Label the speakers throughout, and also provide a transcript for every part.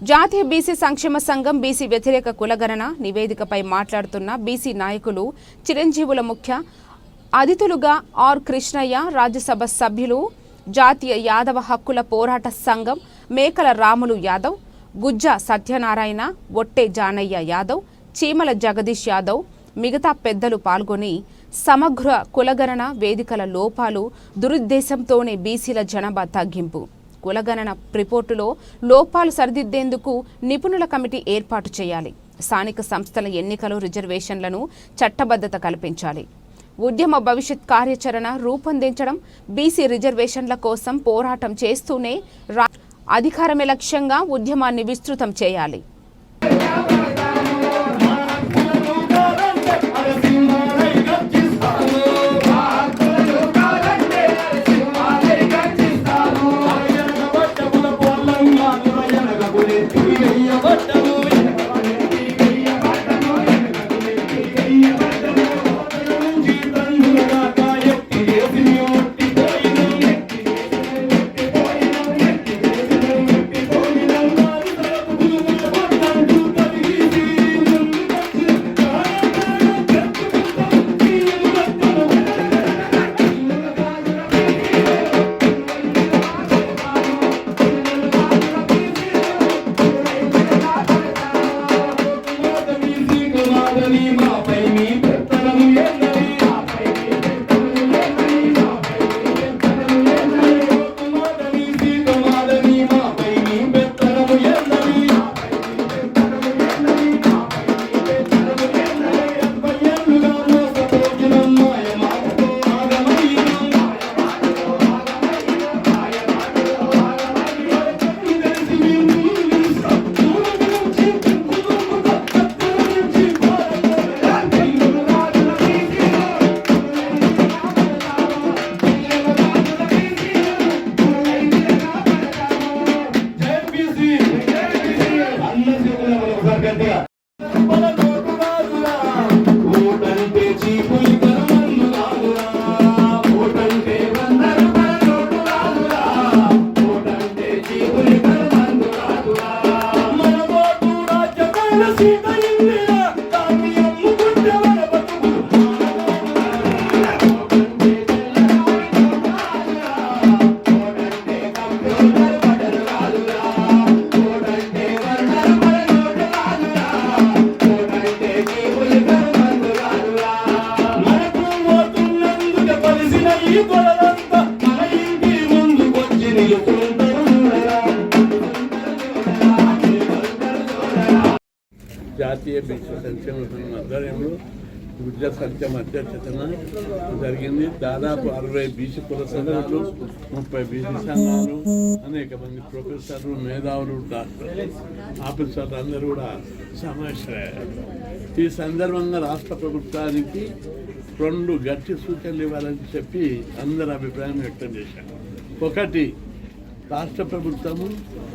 Speaker 1: జాతీయ బీసీ సంక్షేమ సంఘం బీసీ వ్యతిరేక కులగణన నివేదికపై మాట్లాడుతున్న బీసీ నాయకులు చిరంజీవుల ముఖ్య అతిథులుగా ఆర్ కృష్ణయ్య రాజ్యసభ సభ్యులు జాతీయ యాదవ హక్కుల పోరాట సంఘం మేకల రాములు యాదవ్ గుజ్జ సత్యనారాయణ ఒట్టే జానయ్య యాదవ్ చీమల జగదీష్ యాదవ్ మిగతా పెద్దలు పాల్గొని సమగ్ర కులగణన వేదికల లోపాలు దురుద్దేశంతోనే బీసీల జనాభా తగ్గింపు. కులగణన రిపోర్టులో లోపాలు సరిదిద్దేందుకు నిపుణుల కమిటీ ఏర్పాటు చేయాలి. స్థానిక సంస్థల ఎన్నికలు రిజర్వేషన్లను చట్టబద్ధత కల్పించాలి. ఉద్యమ భవిష్యత్ కార్యాచరణ రూపొందించడం బీసీ రిజర్వేషన్ల కోసం పోరాటం చేస్తూనే రా అధికారమే లక్ష్యంగా ఉద్యమాన్ని విస్తృతం చేయాలి.
Speaker 2: అధ్యక్షతన జరిగింది. దాదాపు అరవై బీసీ కుల సంఘాలు ముప్పై బీసీ సంఘాలు అనేక మంది ప్రొఫెసర్లు మేధావులు డాక్టర్లు ఆఫీసర్లు అందరూ కూడా సమావేశమయ్యారు. ఈ సందర్భంగా రాష్ట్ర ప్రభుత్వానికి రెండు గట్టి సూచనలు ఇవ్వాలని చెప్పి అందరు అభిప్రాయం వ్యక్తం చేశారు. ఒకటి రాష్ట్ర ప్రభుత్వము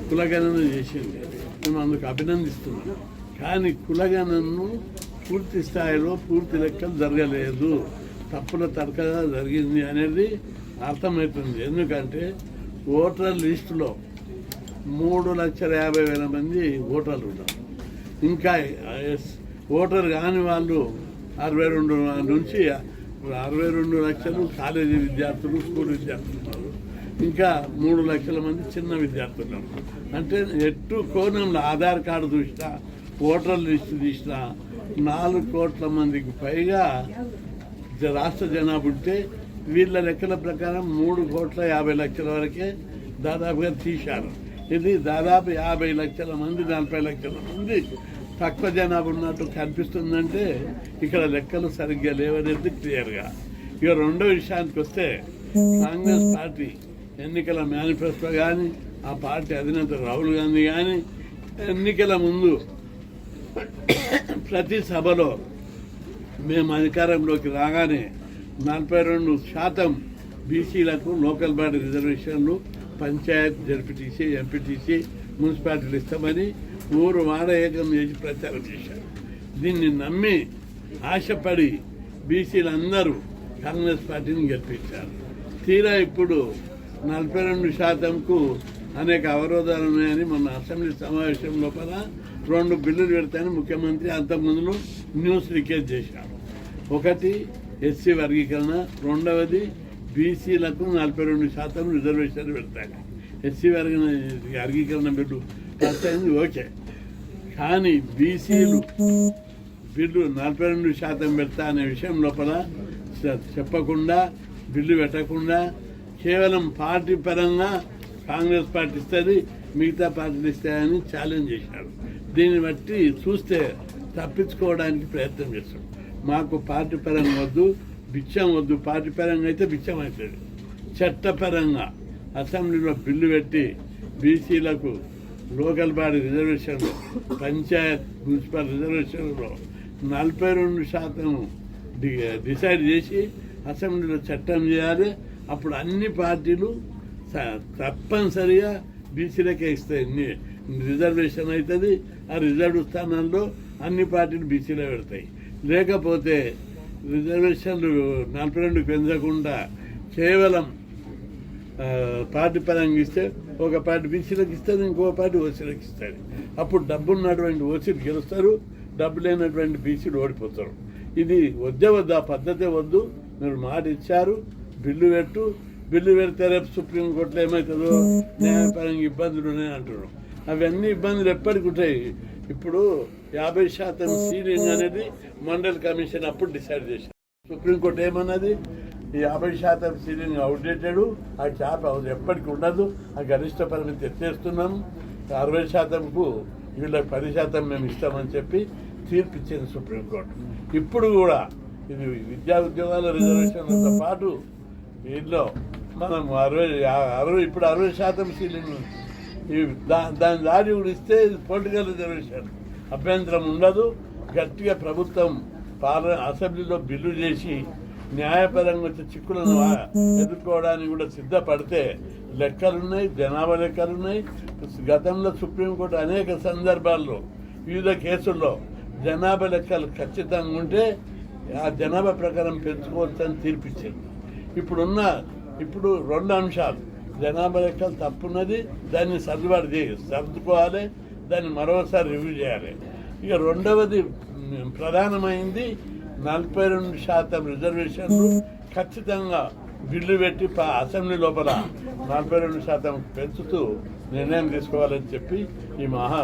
Speaker 2: కులగణన చేసింది. మేము అందుకు అభినందిస్తున్నాం. కానీ కులగణనను పూర్తి స్థాయిలో పూర్తి లెక్కలు జరగలేదు. తప్పుల తరకగా జరిగింది అనేది అర్థమవుతుంది ఎందుకంటే ఓటర్ లిస్టులో మూడు లక్షల యాభై వేల మంది ఓటర్లు ఉన్నారు. ఇంకా ఓటర్ కాని వాళ్ళు అరవై రెండు నుంచి అరవై రెండు లక్షలు కాలేజీ విద్యార్థులు స్కూల్ విద్యార్థులు ఉన్నారు. ఇంకా మూడు లక్షల మంది చిన్న విద్యార్థులు ఉన్నారు. అంటే ఎట్టు కోణంలో ఆధార్ కార్డు చూసినా ఓటర్ లిస్టు తీసినా నాలుగు కోట్ల మందికి పైగా రాష్ట్ర జనాభా ఉంటే వీళ్ళ లెక్కల ప్రకారం మూడు కోట్ల యాభై లక్షల వరకే దాదాపుగా తీశారు. ఇది దాదాపు యాభై లక్షల మంది నలభై లక్షల మంది తక్కువ జనాభా ఉన్నట్టు కనిపిస్తుందంటే ఇక్కడ లెక్కలు సరిగ్గా లేవనేది క్లియర్గా. ఇక రెండో విషయానికి వస్తే కాంగ్రెస్ పార్టీ ఎన్నికల మేనిఫెస్టో కానీ ఆ పార్టీ అధినేత రాహుల్ గాంధీ కానీ ఎన్నికల ముందు ప్రతి సభలో మేము అధికారంలోకి రాగానే నలభై రెండు శాతం బీసీలకు లోకల్ బాడీ రిజర్వేషన్లు పంచాయత్ జడ్పీటీసీ ఎంపీటీసీ మున్సిపాలిటీలు ఇస్తామని ఊరు వాడ ఏకం చేసి ప్రచారం చేశారు. దీన్ని నమ్మి ఆశపడి బీసీలందరూ కాంగ్రెస్ పార్టీని గెలిపించారు. తీరా ఇప్పుడు నలభై రెండు శాతంకు అనేక అవరోధాలు ఉన్నాయని మొన్న అసెంబ్లీ సమావేశం లోపల రెండు బిల్లులు పెడతాయని ముఖ్యమంత్రి అంతకుముందు న్యూస్ లీకేజ్ చేశారు. ఒకటి ఎస్సీ వర్గీకరణ రెండవది బీసీలకు నలభై రెండు శాతం రిజర్వేషన్లు పెడతాయి. ఎస్సీ వర్గ వర్గీకరణ బిల్లు పాస్ ఓకే. కానీ బీసీలు బిల్లు నలభై రెండు శాతం పెడతా అనే విషయం లోపల చెప్పకుండా బిల్లు పెట్టకుండా కేవలం పార్టీ పరంగా కాంగ్రెస్ పార్టీ ఇస్తుంది మిగతా పార్టీలు ఇస్తాయని ఛాలెంజ్ చేశారు. దీన్ని బట్టి చూస్తే తప్పించుకోవడానికి ప్రయత్నం చేస్తాం మాకు పార్టీ పరంగా వద్దు బిచ్చం వద్దు. పార్టీ పరంగా అయితే బిచ్చం అవుతుంది. చట్టపరంగా అసెంబ్లీలో బిల్లు పెట్టి బీసీలకు లోకల్ బాడీ పంచాయత్ మున్సిపల్ రిజర్వేషన్లో నలభై రెండు శాతం డిసైడ్ చేసి అసెంబ్లీలో చట్టం చేయాలి. అప్పుడు అన్ని పార్టీలు తప్పనిసరిగా బీసీలకే ఇస్తాయి. రిజర్వేషన్ అవుతుంది. ఆ రిజర్వ్ స్థానాల్లో అన్ని పార్టీలు బీసీలో పెడతాయి. లేకపోతే రిజర్వేషన్లు నలభై రెండు పెంచకుండా కేవలం పార్టీ పరంగా ఇస్తే ఒక పార్టీ బీసీలకు ఇస్తుంది ఇంకో పార్టీ ఓసీలకు ఇస్తుంది అప్పుడు డబ్బు ఉన్నటువంటి ఓసీలు గెలుస్తారు డబ్బు లేనటువంటి బీసీలు ఓడిపోతారు. ఇది వద్దే వద్దు ఆ పద్ధతే వద్దు. మీరు మాట ఇచ్చారు బిల్లు పెట్టు. బిల్లు పెడితే రేపు సుప్రీంకోర్టులో ఏమవుతుందో న్యాయపరంగా ఇబ్బందులు ఉన్నాయని అంటున్నారు అవన్నీ ఇబ్బందులు ఎప్పటికి ఉంటాయి ఇప్పుడు యాభై శాతం సీలింగ్ అనేది మండల్ కమిషన్ అప్పుడు డిసైడ్ చేశారు. సుప్రీంకోర్టు ఏమన్నది? ఈ యాభై శాతం సీలింగ్ అవుట్డేటెడ్ ఆ అవుతుంది ఎప్పటికి ఉండదు. ఆ గరిష్ట పరిమితి ఎత్తేస్తున్నాం అరవై శాతంకు వీళ్ళకి పది శాతం మేము ఇస్తామని చెప్పి తీర్పు ఇచ్చింది సుప్రీంకోర్టు. ఇప్పుడు కూడా ఇది విద్యా ఉద్యోగాల రిజర్వేషన్లతో పాటు వీటిలో మనం అరవై అరవై ఇప్పుడు అరవై శాతం సీలింగ్ దాని దారి కూడా ఇస్తే పొలిటికల్ రిజర్వేషన్ అభ్యంతరం ఉండదు. గట్టిగా ప్రభుత్వం పార్ల అసెంబ్లీలో బిల్లు చేసి న్యాయపరంగా వచ్చే చిక్కులను ఎదుర్కోవడానికి కూడా సిద్ధపడితే లెక్కలున్నాయి జనాభా లెక్కలున్నాయి. గతంలో సుప్రీంకోర్టు అనేక సందర్భాల్లో వివిధ కేసుల్లో జనాభా లెక్కలు ఖచ్చితంగా ఉంటే ఆ జనాభా ప్రకారం పెంచుకోవచ్చని తీర్పిచ్చింది. ఇప్పుడున్న ఇప్పుడు రెండు అంశాలు. జనాభా లెక్కలు తప్పున్నది దాన్ని సర్దుబాటు చేయ. సర్దుకోవాలి దాన్ని మరోసారి రివ్యూ చేయాలి. ఇక రెండవది ప్రధానమైంది నలభై రెండు శాతం రిజర్వేషన్లు ఖచ్చితంగా బిల్లు పెట్టి అసెంబ్లీ లోపల నలభై రెండు శాతం పెంచుతూ నిర్ణయం తీసుకోవాలని చెప్పి ఈ మహా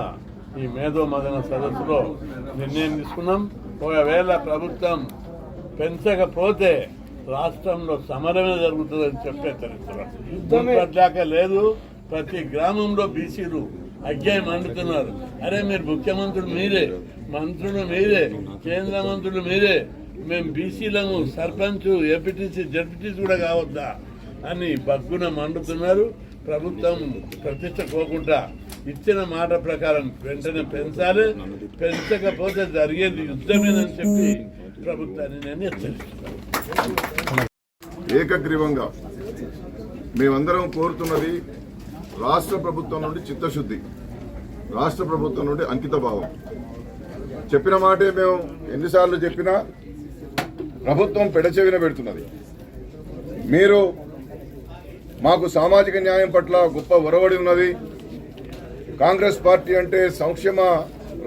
Speaker 2: ఈ మేధో మదన సదస్సులో నిర్ణయం తీసుకున్నాం. ఒకవేళ ప్రభుత్వం పెంచకపోతే రాష్ట్రంలో సమరమే జరుగుతుందని చెప్పి హెచ్చరిస్తున్నారు మునుపట్లాక లేదు. ప్రతి గ్రామంలో బీసీలు అజ్ఞాయం అంటున్నారు అరే మీరు ముఖ్యమంత్రులు మీరే మంత్రులు మీరే కేంద్ర మంత్రులు మీరే మేము బీసీలను సర్పంచ్ ఎంపీటీసీ జడ్పీటీసీ కూడా కావద్దా అని బగ్గున మండుతున్నారు. ప్రభుత్వం ప్రతిష్ట పోకుండా ఇచ్చిన మాట ప్రకారం వెంటనే పెంచాలి. పెంచకపోతే జరిగేది యుద్ధమేనని చెప్పి ప్రభుత్వాన్ని నేను హెచ్చరిస్తున్నాను.
Speaker 3: ఏకగ్రీవంగా మేమందరం కోరుతున్నది రాష్ట్ర ప్రభుత్వం నుండి చిత్తశుద్ధి రాష్ట్ర ప్రభుత్వం నుండి అంకిత భావం చెప్పిన మాటే మేము ఎన్నిసార్లు చెప్పినా ప్రభుత్వం పెడచెవిన పెడుతున్నది. మీరు మాకు సామాజిక న్యాయం పట్ల గొప్ప ఒరవడి ఉన్నది. కాంగ్రెస్ పార్టీ అంటే సంక్షేమ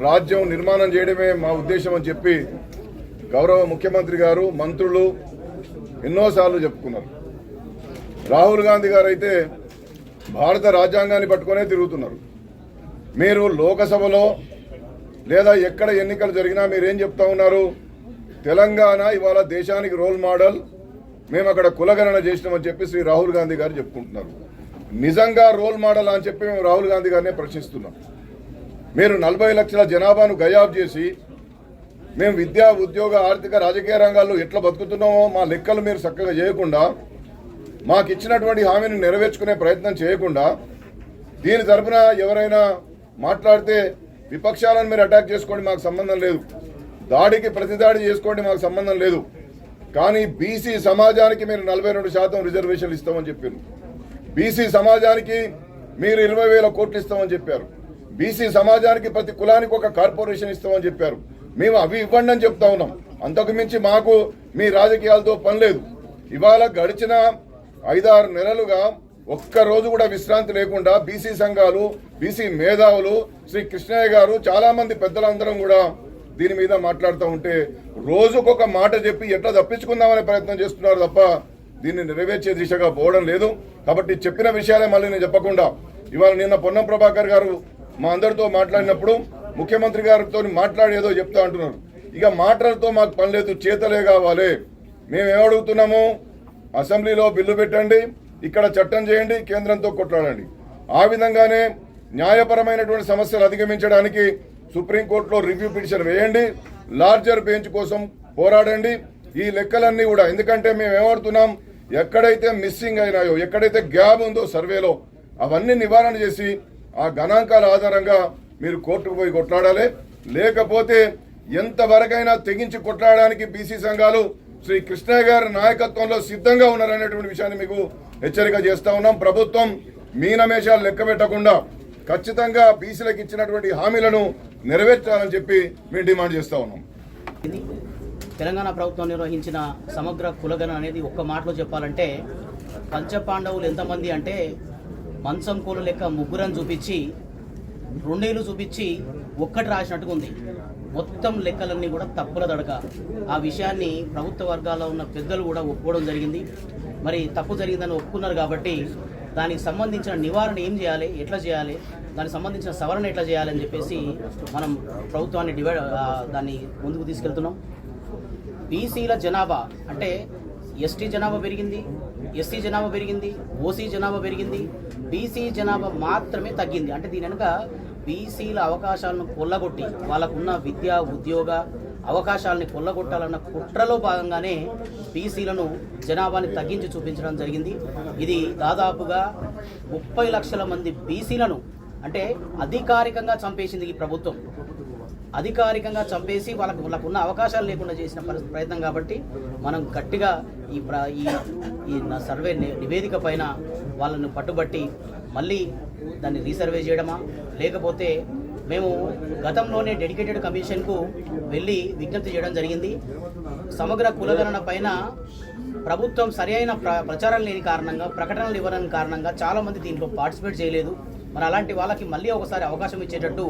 Speaker 3: రాజ్యం నిర్మాణం చేయడమే మా ఉద్దేశం అని చెప్పి గౌరవ ముఖ్యమంత్రి గారు మంత్రులు ఎన్నోసార్లు చెప్పుకున్నారు. రాహుల్ గాంధీ గారు అయితే భారత రాజ్యాంగాన్ని పట్టుకునే తిరుగుతున్నారు. మీరు లోకసభలో లేదా ఎక్కడ ఎన్నికలు జరిగినా మీరేం చెప్తా ఉన్నారు? తెలంగాణ ఇవాళ దేశానికి రోల్ మోడల్ మేము అక్కడ కులగణన చేసినామని చెప్పి శ్రీ రాహుల్ గాంధీ గారు చెప్పుకుంటున్నారు. నిజంగా రోల్ మోడల్ అని చెప్పి మేము రాహుల్ గాంధీ గారినే ప్రశ్నిస్తున్నాం. మీరు నలభై లక్షల జనాభాను గయాబ్ చేసి మేము విద్యా ఉద్యోగ ఆర్థిక రాజకీయ రంగాల్లో ఎట్లా బతుకుతున్నామో మా లెక్కలు మీరు చక్కగా చేయకుండా మాకు ఇచ్చినటువంటి హామీని నెరవేర్చుకునే ప్రయత్నం చేయకుండా దీని తరపున ఎవరైనా మాట్లాడితే విపక్షాలను మీరు అటాక్ చేసుకోండి మాకు సంబంధం లేదు. దాడికి ప్రతిదాడి చేసుకోండి మాకు సంబంధం లేదు. కానీ బీసీ సమాజానికి మీరు నలభై రెండు శాతం రిజర్వేషన్లు ఇస్తామని చెప్పారు. బీసీ సమాజానికి మీరు ఇరవై వేల కోట్లు ఇస్తామని చెప్పారు. బీసీ సమాజానికి ప్రతి కులానికి ఒక కార్పొరేషన్ ఇస్తామని చెప్పారు. మేము అవి ఇవ్వండి అని చెప్తా ఉన్నాం. అంతకు మించి మాకు మీ రాజకీయాలతో పని లేదు. ఇవాళ గడిచిన ఐదారు నెలలుగా ఒక్క రోజు కూడా విశ్రాంతి లేకుండా బీసీ సంఘాలు బీసీ మేధావులు శ్రీ కృష్ణయ్య గారు చాలా మంది పెద్దలందరం కూడా దీని మీద మాట్లాడుతూ ఉంటే రోజుకొక మాట చెప్పి ఎట్లా తప్పించుకుందామనే ప్రయత్నం చేస్తున్నారు తప్ప దీన్ని నెరవేర్చే దిశగా పోవడం లేదు. కాబట్టి చెప్పిన విషయాలే మళ్ళీ నేను చెప్పకుండా ఇవాళ నిన్న పొన్నం ప్రభాకర్ గారు మా అందరితో మాట్లాడినప్పుడు ముఖ్యమంత్రి గారితో మాట్లాడేదో చెప్తా అంటున్నారు ఇక మాటలతో మాకు పని లేదు చేతలే కావాలి. మేము ఏమడుగుతున్నాము అసెంబ్లీలో బిల్లు పెట్టండి ఇక్కడ చట్టం చేయండి కేంద్రంతో కొట్లాడండి. ఆ విధంగానే న్యాయపరమైనటువంటి సమస్యలు అధిగమించడానికి సుప్రీంకోర్టులో రివ్యూ పిటిషన్ వేయండి లార్జర్ బెంచ్ కోసం పోరాడండి. ఈ లెక్కలన్నీ కూడా ఎందుకంటే మేము ఏమడుతున్నాం ఎక్కడైతే మిస్సింగ్ అయినాయో ఎక్కడైతే గ్యాప్ ఉందో సర్వేలో అవన్నీ నివారణ చేసి ఆ గణాంకాల ఆధారంగా మీరు కోర్టుకు పోయి కొట్లాడాలి. లేకపోతే ఎంతవరకైనా తెగించి కొట్లాడడానికి బీసీ సంఘాలు శ్రీ కృష్ణయ్య గారి నాయకత్వంలో సిద్ధంగా ఉన్నారనేటువంటి విషయాన్ని మీకు హెచ్చరిక చేస్తా ఉన్నాం. ప్రభుత్వం మీనమేషాలు లెక్క పెట్టకుండా ఖచ్చితంగా బీసీలకు ఇచ్చినటువంటి హామీలను నెరవేర్చాలని చెప్పి మేము డిమాండ్ చేస్తా ఉన్నాం.
Speaker 4: ఇది తెలంగాణ ప్రభుత్వం నిర్వహించిన సమగ్ర కులగణ అనేది ఒక్క మాటలో చెప్పాలంటే పంచపాండవులు ఎంతమంది అంటే మంచం కూల లెక్క ముగ్గురని చూపించి రెండేళ్ళు చూపించి ఒక్కటి రాసినట్టుగా ఉంది. మొత్తం లెక్కలన్నీ కూడా తప్పుల దడక. ఆ విషయాన్ని ప్రభుత్వ వర్గాల్లో ఉన్న పెద్దలు కూడా ఒప్పుకోవడం జరిగింది. మరి తప్పు జరిగిందని ఒప్పుకున్నారు కాబట్టి దానికి సంబంధించిన నివారణ ఏం చేయాలి? ఎట్లా చేయాలి? దానికి సంబంధించిన సవరణ ఎట్లా చేయాలని చెప్పేసి మనం ప్రభుత్వాన్ని డివైడ్ దాన్ని ముందుకు తీసుకెళ్తున్నాం. బీసీల జనాభా అంటే ఎస్టీ జనాభా పెరిగింది ఎస్సీ జనాభా పెరిగింది ఓసీ జనాభా పెరిగింది. బీసీ జనాభా మాత్రమే తగ్గింది. అంటే దీని వెనుక బీసీల అవకాశాలను కొల్లగొట్టి వాళ్ళకున్న విద్య ఉద్యోగ అవకాశాలని కొల్లగొట్టాలన్న కుట్రలో భాగంగానే బీసీలను జనాభాని తగ్గించి చూపించడం జరిగింది. ఇది దాదాపుగా ముప్పై లక్షల మంది బీసీలను అంటే అధికారికంగా చంపేసింది ఈ ప్రభుత్వం. అధికారికంగా చంపేసి వాళ్ళకు వాళ్ళకున్న అవకాశాలు లేకుండా చేసిన ప్రయత్నం కాబట్టి మనం గట్టిగా ఈ ఈ సర్వే నివేదిక పైన వాళ్ళను పట్టుబట్టి మళ్ళీ దాన్ని రీసర్వే చేయడమా? లేకపోతే మేము గతంలోనే డెడికేటెడ్ కమిషన్కు వెళ్ళి విజ్ఞప్తి చేయడం జరిగింది. సమగ్ర కులగణన పైన ప్రభుత్వం సరైన ప్ర ప్రచారం లేని కారణంగా ప్రకటనలు ఇవ్వని కారణంగా చాలామంది దీంట్లో పార్టిసిపేట్ చేయలేదు. మరి అలాంటి వాళ్ళకి మళ్ళీ ఒకసారి అవకాశం ఇచ్చేటట్టు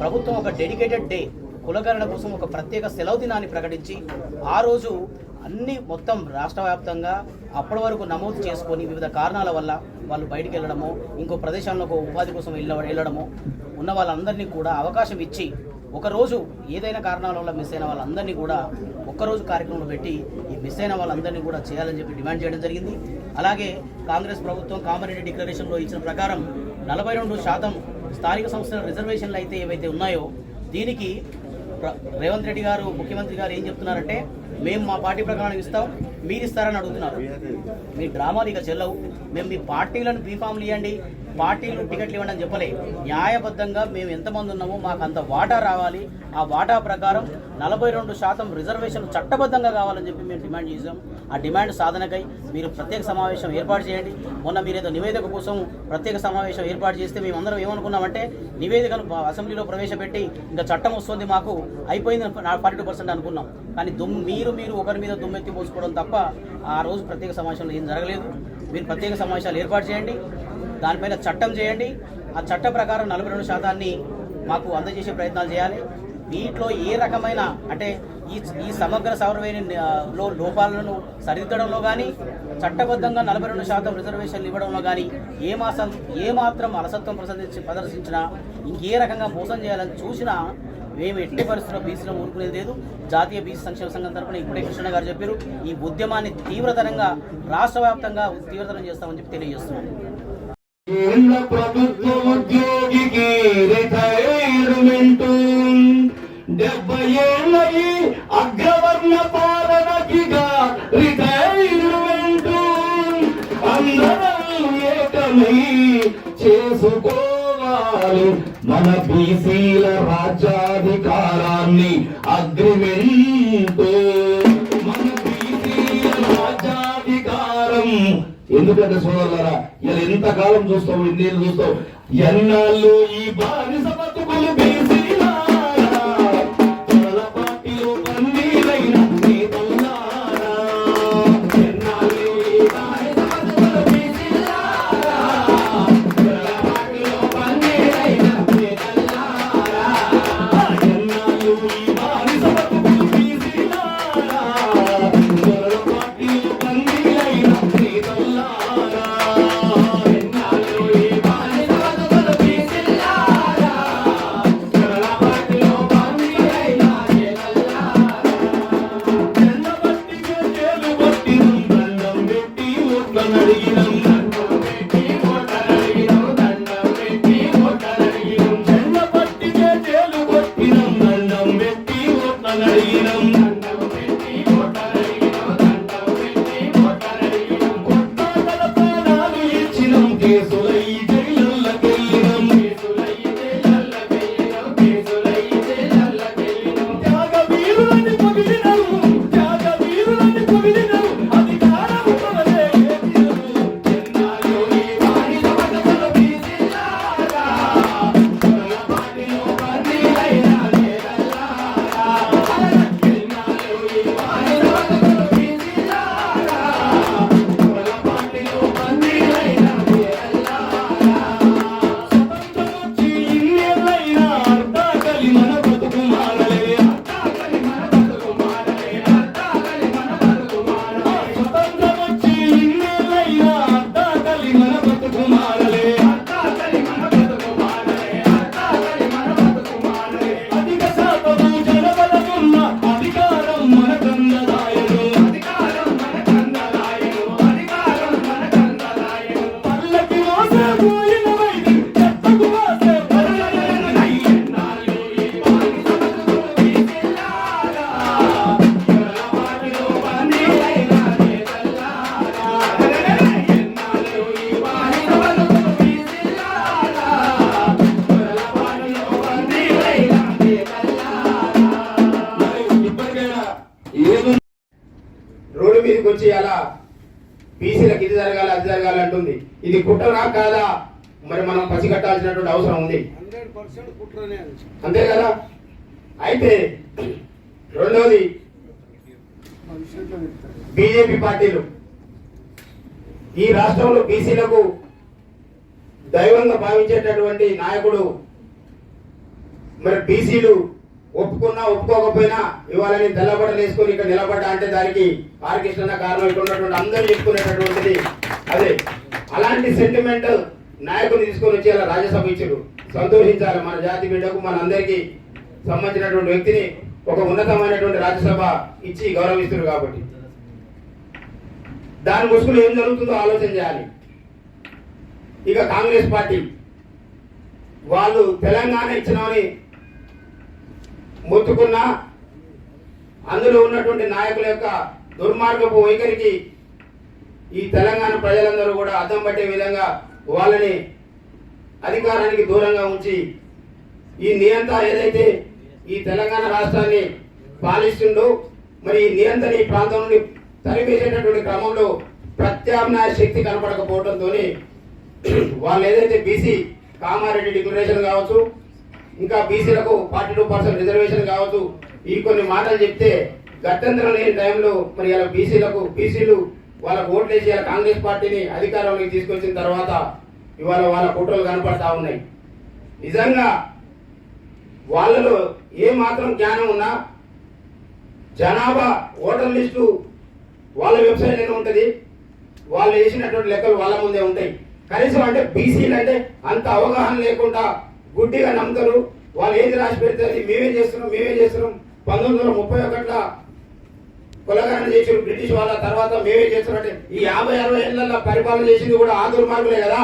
Speaker 4: ప్రభుత్వం ఒక డెడికేటెడ్ డే కులగణన కోసం ఒక ప్రత్యేక సెలవు దినాన్ని ప్రకటించి ఆ రోజు అన్ని మొత్తం రాష్ట్ర వ్యాప్తంగా అప్పటి వరకు నమోదు చేసుకొని వివిధ కారణాల వల్ల వాళ్ళు బయటికి వెళ్ళడము ఇంకో ప్రదేశాలకు ఉపాధి కోసం వెళ్ళ వెళ్ళడము ఉన్న వాళ్ళందరినీ కూడా అవకాశం ఇచ్చి ఒకరోజు ఏదైనా కారణాల వల్ల మిస్ అయిన వాళ్ళందరినీ కూడా ఒక్కరోజు కార్యక్రమంలో పెట్టి ఈ మిస్ అయిన వాళ్ళందరినీ కూడా చేయాలని చెప్పి డిమాండ్ చేయడం జరిగింది. అలాగే కాంగ్రెస్ ప్రభుత్వం కామారెడ్డి డిక్లరేషన్లో ఇచ్చిన ప్రకారం నలభై రెండు శాతం స్థానిక సంస్థల రిజర్వేషన్లు అయితే ఏవైతే ఉన్నాయో దీనికి రేవంత్ రెడ్డి గారు ముఖ్యమంత్రి గారు ఏం చెప్తున్నారంటే మేము మా పార్టీ ప్రకారం ఇస్తాం మీరు ఇస్తారని అడుగుతున్నారు. మీ డ్రామాలు ఇక చెల్లవు. మేము మీ పార్టీలను బీఫామ్లు ఇవ్వండి పార్టీలు టికెట్లు ఇవ్వండి అని చెప్పలే. న్యాయబద్ధంగా మేము ఎంతమంది ఉన్నామో మాకు అంత వాటా రావాలి. ఆ వాటా ప్రకారం నలభై రెండు శాతం రిజర్వేషన్ చట్టబద్ధంగా కావాలని చెప్పి మేము డిమాండ్ చేసాం ఆ డిమాండ్ సాధనకై మీరు ప్రత్యేక సమావేశం ఏర్పాటు చేయండి. మొన్న మీరు ఏదో నివేదిక కోసం ప్రత్యేక సమావేశం ఏర్పాటు చేస్తే మేము అందరం ఏమనుకున్నామంటే నివేదికను అసెంబ్లీలో ప్రవేశపెట్టి ఇంకా చట్టం వస్తుంది మాకు అయిపోయింది ఫార్టీ టూ పర్సెంట్ అనుకున్నాం. కానీ దుమ్ మీరు మీరు ఒకరి మీద దుమ్మెత్తి పోసుకోవడం తప్ప ఆ రోజు ప్రత్యేక సమావేశంలో ఏం జరగలేదు. మీరు ప్రత్యేక సమావేశాలు ఏర్పాటు చేయండి. దానిపైన చట్టం చేయండి. ఆ చట్ట ప్రకారం నలభై రెండు శాతాన్ని మాకు అందజేసే ప్రయత్నాలు చేయాలి. వీటిలో ఏ రకమైన అంటే ఈ ఈ సమగ్ర సౌరవేణి లో లోపాలను సరిదిద్దడంలో కానీ చట్టబద్ధంగా నలభై రెండు శాతం రిజర్వేషన్లు ఇవ్వడంలో కానీ ఏ మాసం ఏ మాత్రం అలసత్వం ప్రదర్శించి ప్రదర్శించినా ఇంకే రకంగా మోసం చేయాలని చూసినా మేము ఎట్టి పరిస్థితుల్లో బీసీలో ఊరుకునేది లేదు. జాతీయ బీసీ సంక్షేమ సంఘం తరపున ఇప్పుడే కృష్ణ గారు చెప్పారు ఈ ఉద్యమాన్ని తీవ్రతరంగా రాష్ట్ర వ్యాప్తంగా తీవ్రతరం చేస్తామని చెప్పి తెలియజేస్తున్నాం.
Speaker 5: కేంద్ర ప్రభుత్వ ఉద్యోగికి రిటైర్మెంట్. డెబ్బై ఏళ్ళ అగ్రవర్ణ పాలనకిగా రిటైర్మెంట్. అందరం ఏకమై చేసుకోవాలి మన బీసీల రాజ్యాధికారాన్ని అగ్రిమెంట్. మన బీసీల రాజ్యాధికారం. ఎందుకంటే సోదరులారా? ఇలా ఎంతకాలం చూస్తావు ఇన్నేళ్ళు చూస్తావు. ఎన్నాళ్ళు ఈ
Speaker 6: బాధ పసిగట్టాల్సినటువంటి అవసరం ఉంది. అంతే కదా? అయితే రెండవది బీజేపీ పార్టీలు. ఈ రాష్ట్రంలో బీసీలకు దైవంగా భావించేటటువంటి నాయకుడు మరి బీసీలు ఒప్పుకున్నా ఒప్పుకోకపోయినా ఇవాళ నేను తెల్లబట్టలు వేసుకొని ఇక్కడ నిలబడ్డా అంటే దానికి ఆర్ కృష్ణ కారణం ఇక్కడ ఉన్నటువంటి అందరూ చెప్పుకునేటటువంటిది. అదే అలాంటి సెంటిమెంట్ నాయకుని తీసుకొని వచ్చి అలా రాజ్యసభ ఇచ్చారు సంతోషించాలి మన జాతి బిడ్డకు మన అందరికీ సంబంధించినటువంటి వ్యక్తిని ఒక ఉన్నతమైనటువంటి రాజ్యసభ ఇచ్చి గౌరవిస్తారు కాబట్టి. దాని ముసుగులో ఏం జరుగుతుందో ఆలోచన చేయాలి. ఇక కాంగ్రెస్ పార్టీ వాళ్ళు తెలంగాణ ఇచ్చినామని మొత్తుకున్న అందులో ఉన్నటువంటి నాయకుల యొక్క దుర్మార్గపు వైఖరికి ఈ తెలంగాణ ప్రజలందరూ కూడా అర్థం పట్టే విధంగా వాళ్ళని అధికారానికి దూరంగా ఉంచి ఈ నియంత ఏదైతే ఈ తెలంగాణ రాష్ట్రాన్ని పాలిస్తుండో మరి ఈ నియంత్రణ ఈ ప్రాంతం నుండి తరిమేసేటటువంటి క్రమంలో ప్రత్యామ్నాయ శక్తి కనపడకపోవడంతో వాళ్ళు ఏదైతే బీసీ కామారెడ్డి డిక్లరేషన్ కావచ్చు ఇంకా బీసీలకు ఫార్టీ టూ పర్సెంట్ రిజర్వేషన్ కావచ్చు ఈ కొన్ని మాటలు చెప్తే గత్యంతరం లేని టైంలో మరి ఇలా బీసీలకు బీసీలు వాళ్ళకు ఓట్లు ఇలా కాంగ్రెస్ పార్టీని అధికారంలోకి తీసుకొచ్చిన తర్వాత ఇవాళ వాళ్ళ ఫోటోలు కనపడతా ఉన్నాయి. నిజంగా వాళ్ళలో ఏ మాత్రం జ్ఞానం ఉన్నా జనాభా ఓటర్ లిస్టు వాళ్ళ వెబ్సైట్లోనే ఉంటుంది. వాళ్ళు వేసినటువంటి లెక్కలు వాళ్ళ ముందే ఉంటాయి. కనీసం అంటే బీసీలు అంటే అంత అవగాహన లేకుండా గుడ్డిగా నమ్ముతారు. వాళ్ళు ఏది రాసి పెడితే అది మేమే చేస్తున్నాం మేమే చేస్తున్నాం. పంతొమ్మిది వందల ముప్పై ఒకటిలో కులగరణ చేసి బ్రిటిష్ వాళ్ళ తర్వాత మేమే చేస్తున్నట్టే. ఈ యాభై అరవై ఏళ్ళ పరిపాలన చేసింది కూడా ఆ దుర్మార్గులే కదా.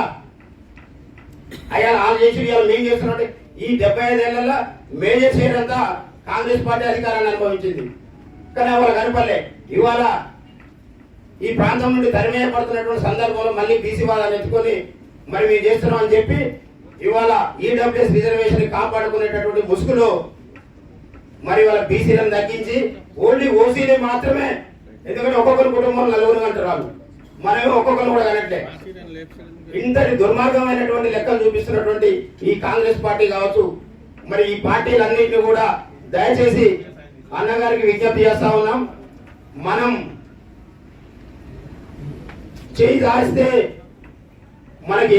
Speaker 6: అయ్యా వాళ్ళు చేసి ఇవాళ మేము చేస్తున్నట్టు. ఈ డెబ్బై ఐదు ఏళ్ళలో మేజర్ షేర్ అంతా కాంగ్రెస్ పార్టీ అధికారాన్ని అనుభవించింది. కానీ వాళ్ళ కనపడలే. ఇవాళ ఈ ప్రాంతం నుండి తరిమేయబడుతున్నటువంటి సందర్భంలో మళ్ళీ బీసీ వాళ్ళని ఎత్తుకొని మరి మేము చేస్తున్నాం అని చెప్పి ఇవాళ ఈడబ్ల్యూఎస్ రిజర్వేషన్ కాపాడుకునేటటువంటి ముసుగులో మరి వాళ్ళ బీసీలను తగ్గించి ఓన్లీ ఓసీలే మాత్రమే ఎందుకంటే ఒక్కొక్కరి కుటుంబం నలుగురు అంటారు వాళ్ళు మనమే ఒక్కొక్కరు కూడా కనట్లే ఇంతటి దుర్మార్గమైనటువంటి లెక్కలు చూపిస్తున్నటువంటి ఈ కాంగ్రెస్ పార్టీ కావచ్చు మరి ఈ పార్టీలన్నింటినీ కూడా దయచేసి అన్నగారికి విజ్ఞప్తి చేస్తా ఉన్నాం. మనం చేయి దాస్తే మనకి